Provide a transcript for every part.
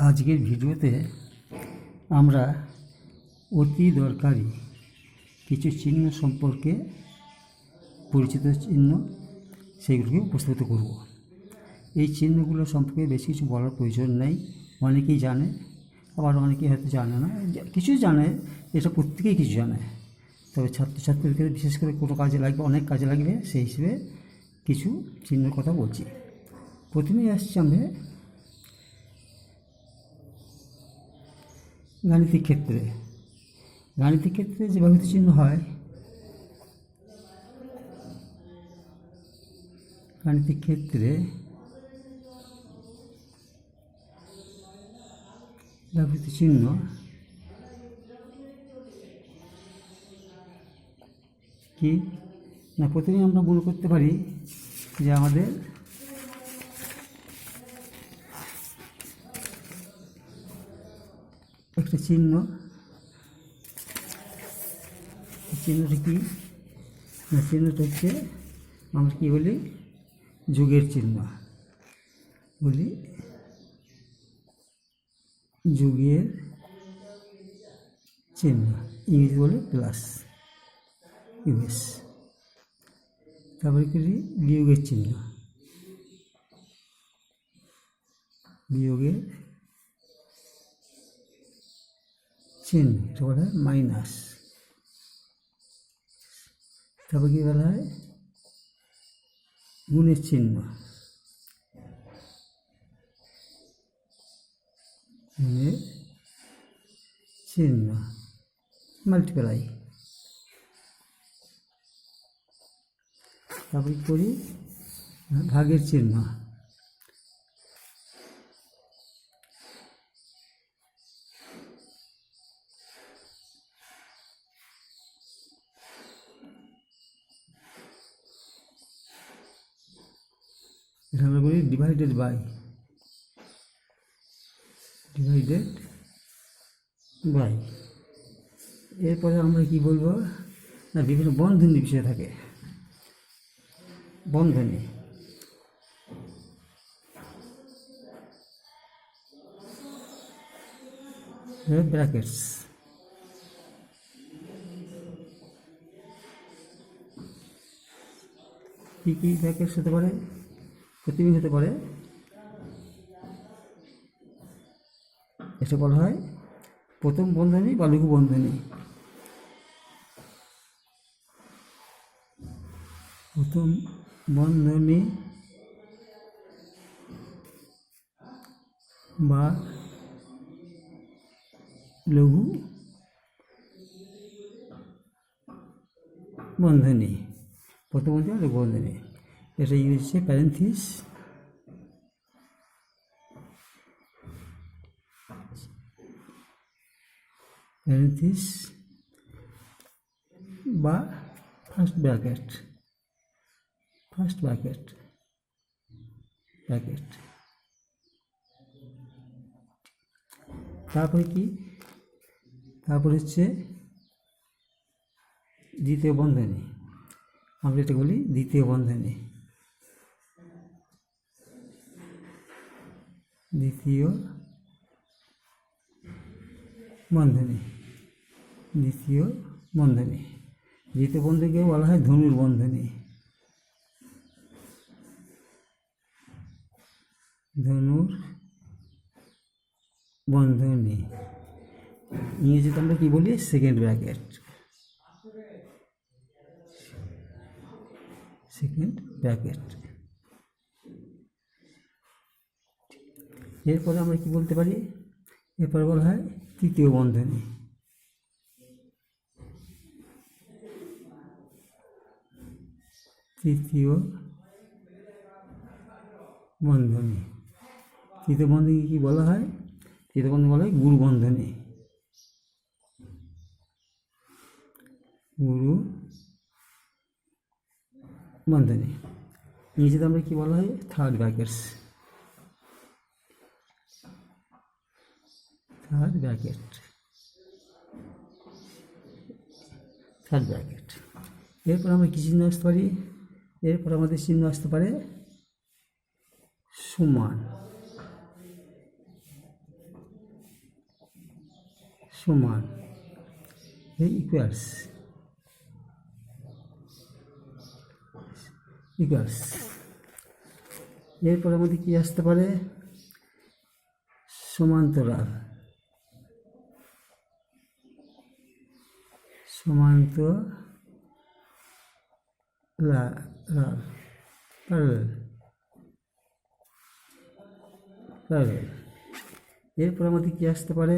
আজকের ভিডিওতে আমরা অতি দরকারি কিছু চিহ্ন সম্পর্কে পরিচিত চিহ্ন সেগুলোকে উপস্থাপিত করব। এই চিহ্নগুলো সম্পর্কে বেশি কিছু বলার প্রয়োজন নেই। অনেকেই জানে, আবার অনেকেই হয়তো জানে না। কিছু জানে, এটা প্রত্যেকেই কিছু জানে। তবে ছাত্রছাত্রীদের বিশেষ করে কোনো কাজে লাগবে, অনেক কাজে লাগবে, সেই হিসেবে কিছু চিহ্নের কথা বলছি। প্রথমেই আসছি আমরা গাণিতিক ক্ষেত্রে। গাণিতিক ক্ষেত্রে যে ব্যবহৃত চিহ্ন হয়, গাণিতিক ক্ষেত্রে ব্যবহৃত চিহ্ন কি? না, প্রথমেই আমরা মনে করতে পারি যে আমাদের একটা চিহ্ন। চিহ্নটা কি? চিহ্নটা হচ্ছে আমরা কী বলি? যুগের চিহ্ন। বলি যুগের চিহ্ন। ইংরেজি বলে প্লাস, ইউএস। তারপরে কি বিয়োগের চিহ্ন। বিয়োগের চিহ্ন এটা বলা হয় মাইনাস তারপর কি বলা হয়? গুণের চিহ্ন। গুণের চিহ্ন। মাল্টিপ্লাই তারপর করি? ভাগের চিহ্ন এটা আমরা ডিভাইডেড বাই ডিভাইডেড বাই এরপরে আমরা কি বলব? না, বিভিন্ন বন্ধনী বিষয় থাকে। বন্ধনী। ব্র্যাকেটস কী কী ব্র্যাকেটস হতে পারে? প্রতিদিন হতে পারে। এটা বলা হয় প্রথম বন্ধনী বা লঘু বন্ধনী। প্রথম বন্ধনী বা লঘু বন্ধনী। প্রথম বন্ধনী লঘু বন্ধনী। এটা হচ্ছে প্যারেন্থিস প্যারেন্থিস বা first bracket first bracket bracket তারপরে কি? তারপরে হচ্ছে দ্বিতীয় বন্ধনী। আমরা এটা বলি দ্বিতীয় বন্ধনী। দ্বিতীয় বন্ধনী। দ্বিতীয় বন্ধনী। দ্বিতীয় বন্ধনীকে বলা হয় ধনুর বন্ধনী। ধনুর বন্ধনী। ইংরেজিতে আমরা কী বলি? Second bracket. Second bracket. এরপরে আমরা কি বলতে পারি? এরপরে বলা হয় তৃতীয় বন্ধনী। তৃতীয় বন্ধনী। তৃতীয় বন্ধনী কি বলা হয়? তৃতীয় বন্ধনী বলা হয় গুরু বন্ধনী গুরু বন্ধনী ইংরেজিতে আমরা কি বলা হয়? Third brackets third bracket third bracket এরপর আমরা কী চিহ্ন আসতে পারি? এরপর আমাদের চিহ্ন আসতে পারে সমান। সমান। এই ইকুয়ালস ইকুয়ালস এরপর আমাদের কি আসতে পারে? সমান্তরাল। প্যারালাল প্যারালাল এরপর আমাদের কি আসতে পারে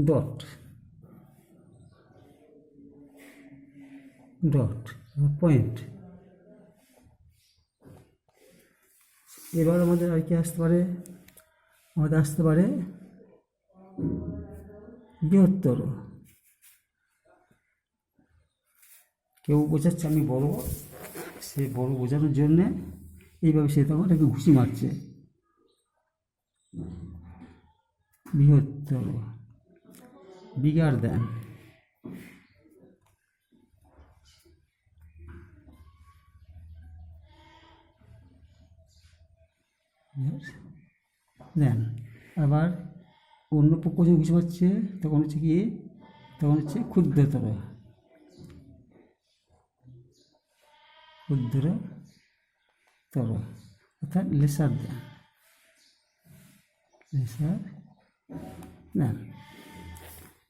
ডট ডট পয়েন্ট এবার আমাদের আর কি আসতে পারে আমাদের আসতে পারে বৃহত্তর। কেউ বোঝাচ্ছে আমি বড়, সে বড় বোঝানোর জন্যে এইভাবে সে তখন তাকে ঘুষি মারছে। বৃহত্তর। বিগার দেন। দেন। আবার অন্য পক্ষ যখন কিছু পাচ্ছে তখন হচ্ছে কি, তখন হচ্ছে ক্ষুদ্রতর। ক্ষুদ্রতর, অর্থাৎ লেসার লেসার দেন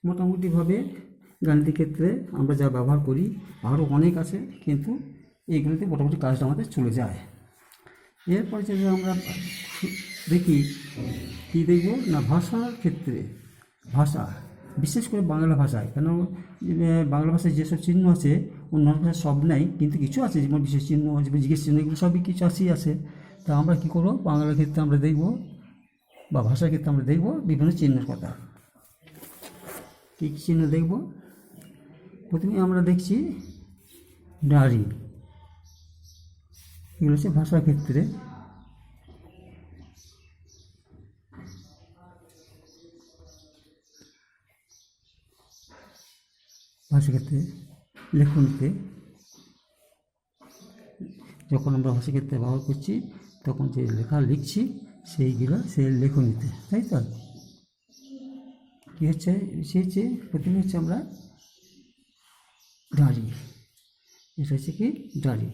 মোটামুটিভাবে গাণিতিক ক্ষেত্রে আমরা যা ব্যবহার করি, আরও অনেক আছে, কিন্তু এইগুলোতে মোটামুটি কাজটা আমাদের চলে যায়। এরপরে যদি আমরা দেখি কী দেখব? না, ভাষার ক্ষেত্রে, ভাষা, বিশেষ করে বাংলা ভাষায়। কেন? বাংলা ভাষায় যেসব চিহ্ন আছে অন্যান্য ভাষায় সব নেই, কিন্তু কিছু আছে, যেমন বিশেষ চিহ্ন যেমন জিজ্ঞেস চিহ্ন, এগুলো সবই কিছু আসেই আছে। তা আমরা কী করব? বাংলার ক্ষেত্রে আমরা দেখব, বা ভাষার ক্ষেত্রে আমরা দেখব বিভিন্ন চিহ্নের কথা। কী কী চিহ্ন দেখব? প্রথমে আমরা দেখছি নারী। এগুলো হচ্ছে ভাষার ক্ষেত্রে। ভাষা ক্ষেত্রে লেখনীতে যখন আমরা ভাষা ক্ষেত্রে ব্যবহার করছি, তখন যে লেখা লিখছি, সেইগুলো সেই লেখনীতে, তাই তো? কী হচ্ছে? সে হচ্ছে, প্রথমে হচ্ছে আমরা দাড়ি এটা হচ্ছে কি? দাড়ি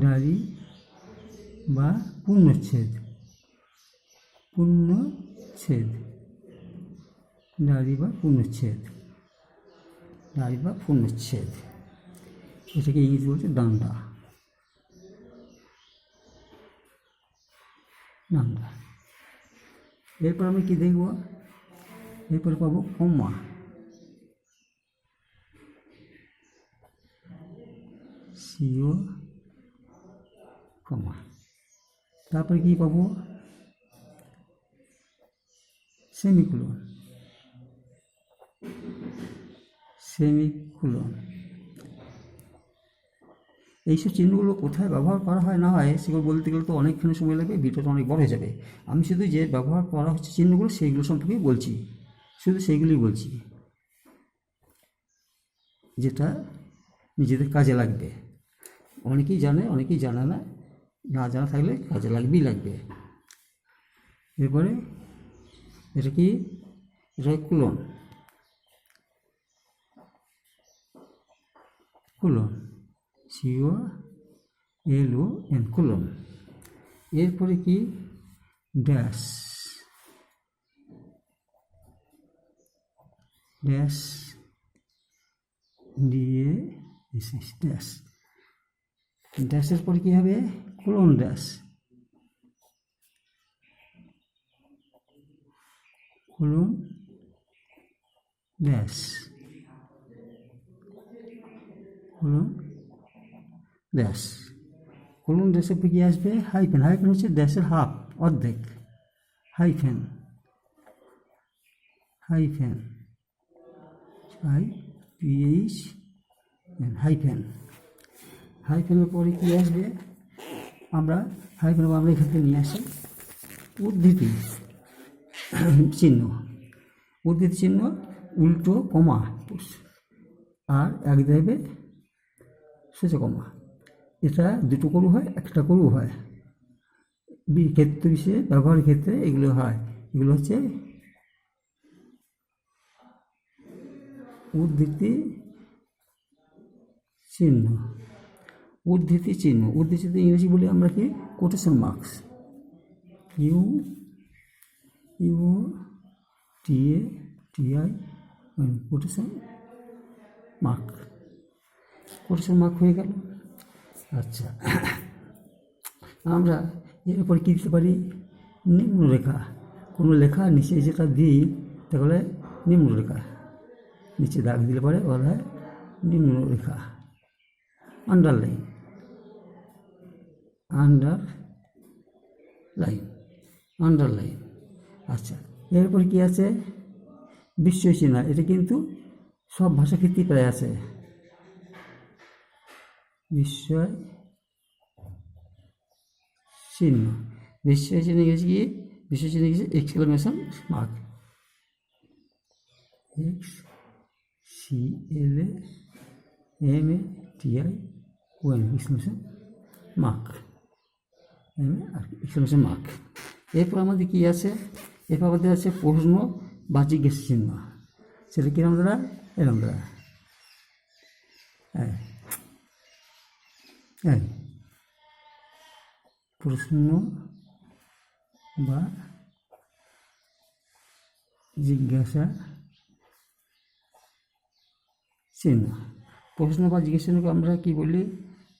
দাড়ি বা পূর্ণচ্ছেদ পূর্ণচ্ছেদ নারী বা পূর্ণচ্ছেদ নারী বা পূর্ণচ্ছেদ এটাকে ইংরেজি বলছে ডান্ডা ডান্ডা এরপর আমি কি দেখব? এরপর পাবো কমা সিও কমা। তারপরে কি পাবো? সেমিকুলন। সেমিকুলন। এইসব চিহ্নগুলো কোথায় ব্যবহার করা হয় না হয়, সেগুলো বলতে গেলে তো অনেকখানি সময় লাগবে, ভিডিওটা অনেক বড় হয়ে যাবে। আমি শুধু যে ব্যবহার করা হচ্ছে চিহ্নগুলো, সেইগুলো সম্পর্কেই বলছি। শুধু সেইগুলোই বলছি। যেটা নিজেদের কাজে লাগবে। অনেকেই জানে অনেকেই জানে না। না জানা থাকলে কাজে লাগবেই লাগবে। এরপরে এটা কি? এটা colon. Colon. C O L O N colon. এরপরে কি? ড্যাশ। ড্যাশ দিয়ে ড্যাশ। ড্যাশের পরে কী হবে? Colon dash. Dash colon dash colon ড্যাশের পরে কী আসবে। হাইফেন হাইফেন হচ্ছে ড্যাশের হাফ, অর্ধেক। Hyphen hyphen I PH hyphen হাইফেনের পরে কী আসবে? আমরা হাইফেন আমরা এখান থেকে নিয়ে আসি। উদ্ধৃতি। চিহ্ন। উদ্ধৃতি চিহ্ন, উল্টো কমা। আর এক দেবে সোজা কমা। এটা দুটো করু হয়, একটা করু হয়। ক্ষেত্র বিশেষে ব্যবহারের ক্ষেত্রে এগুলো হয়। এগুলো হচ্ছে উদ্ধৃতি চিহ্ন। উদ্ধৃতি চিহ্ন। উদ্ধৃতি ইংরেজি বলি আমরা কি? Quotation marks U U T A T I quotation mark quotation mark হয়ে গেল। আচ্ছা আমরা এরপর কী দিতে পারি? নিম্নরেখা। কোনো লেখা নিচে যেটা দিই, তাহলে নিম্নরেখা। নিচে দাগ দিলে পরে বলা হয় নিম্নরেখা। আন্ডারলাইন আন্ডার লাইন আন্ডারলাইন আচ্ছা এরপর কি আছে? বিস্ময় চিহ্ন, এটা কিন্তু সব ভাষা ক্ষেত্রেই প্রায় আছে। বিস্ময় চিহ্ন বিস্ময় চিহ্ন গেছে কি? বিস্ময় চিহ্ন গেছে exclamation mark X C L M A T I O N exclamation mark M A exclamation mark এরপর আমাদের কি আছে? এরপর আমাদের আছে প্রশ্ন বা জিজ্ঞেস চিহ্ন। সেটা কিরম দ্বারা এরম দ্বারা হ্যাঁ হ্যাঁ প্রশ্ন বা জিজ্ঞাসা চিহ্ন। প্রশ্ন বা জিজ্ঞাসা চিহ্নকে আমরা কি বলি?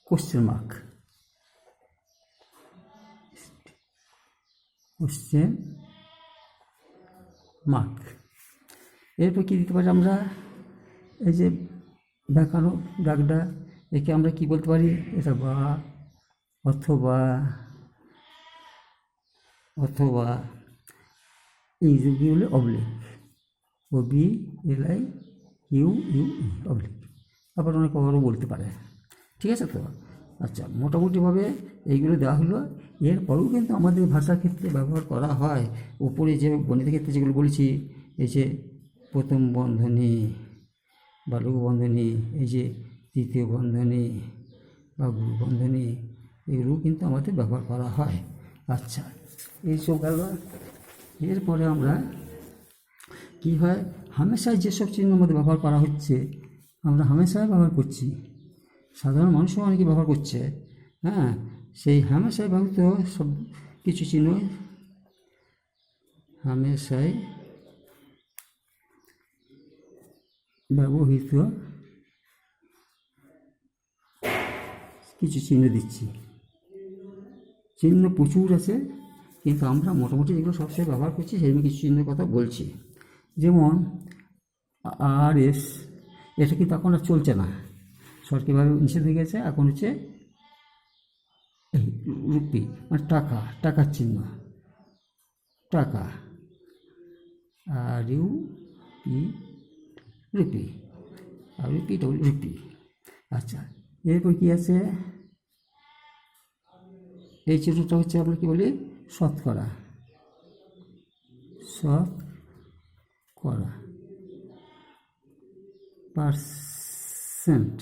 কোশ্চেন মার্ক কোশ্চেন মার্ক এরপর কী দিতে পারি আমরা? এই যে দেখানো দাগটা একে আমরা কি বলতে পারি? এটা বা, অথবা অথবা ইংরেজি হলে? Oblique. O B L U U oblique. আবার অনেক বলতে পারে। ঠিক আছে তো? আচ্ছা মোটামুটিভাবে এইগুলো দেওয়া হলো। এরপরেও কিন্তু আমাদের ভাষার ক্ষেত্রে ব্যবহার করা হয়। উপরে যে গণিতের ক্ষেত্রে যেগুলো বলেছি, এই যে প্রথম বন্ধনী বা লঘু বন্ধনী, এই যে তৃতীয় বন্ধনী বা গুরু বন্ধনী, এগুলোও কিন্তু আমাদের ব্যবহার করা হয়। আচ্ছা এইসব গেল। এরপরে আমরা কি হয় হামেশায় যেসব চিহ্ন আমাদের ব্যবহার করা হচ্ছে, আমরা হামেশায় ব্যবহার করছি। সাধারণ মানুষও অনেকে ব্যবহার করছে হ্যাঁ? সেই হামেশাই ব্যবহৃত সব কিছু চিহ্ন, হামেশাই ব্যবহৃত কিছু চিহ্ন দিচ্ছি। চিহ্ন প্রচুর আছে, কিন্তু আমরা মোটামুটি যেগুলো সবসময় ব্যবহার করছি সেই কিছু চিহ্নের কথা বলছি। যেমন আর এস এটা কিন্তু এখন আর চলছে না। সরকারিভাবে নিষেধ হয়ে গেছে? এখন হচ্ছে এই রুপি মানে টাকা টাকার চিহ্ন, টাকা। R U P rupee, R rupee double rupee. আচ্ছা এরপর কী আছে? এই চিত্রটা হচ্ছে আমরা কী বলি? শতকরা। শত করা পার্সেন্ট।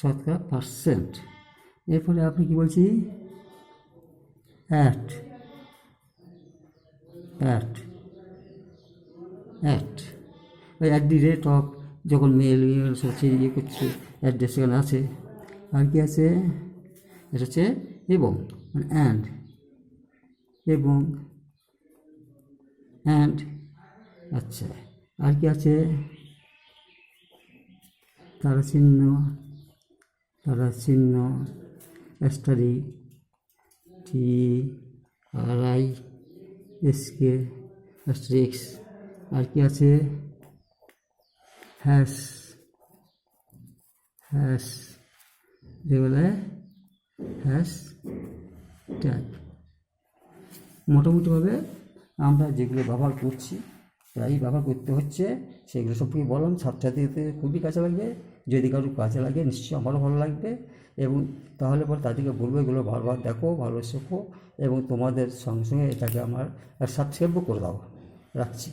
শতকরা পার্সেন্ট এরপরে আপনি কি বলছি? অ্যাট অ্যাট অ্যাট ওই অ্যাট দি রেট অফ যখন মেল হচ্ছে ইয়ে করছে অ্যাড্রেস সেখানে আছে, আর কি আছে? এটা হচ্ছে এবং মানে অ্যান্ড এবং অ্যান্ড আচ্ছা আর কি আছে? তারা চিহ্ন তারা চিহ্ন asterisk T R I S K asterisks আর কি আছে? হ্যাশ হ্যাশ যেগুলো হ্যাশ ট্যাগ। মোটামুটিভাবে আমরা যেগুলো ব্যবহার করছি, প্রায়ই ব্যবহার করতে হচ্ছে, সেগুলো সবকে বললাম ছাত্রছাত্রীদের খুবই কাজে লাগবে। যদি কারোর কাজে লাগে, নিশ্চয়ই আমারও ভালো লাগবে। এবং তাহলে পরে তাদেরকে বলব, এগুলো বারবার দেখো, ভালো শেখো এবং তোমাদের সঙ্গে সঙ্গে এটাকে আমার সাবস্ক্রাইবও করে দাও। রাখছি।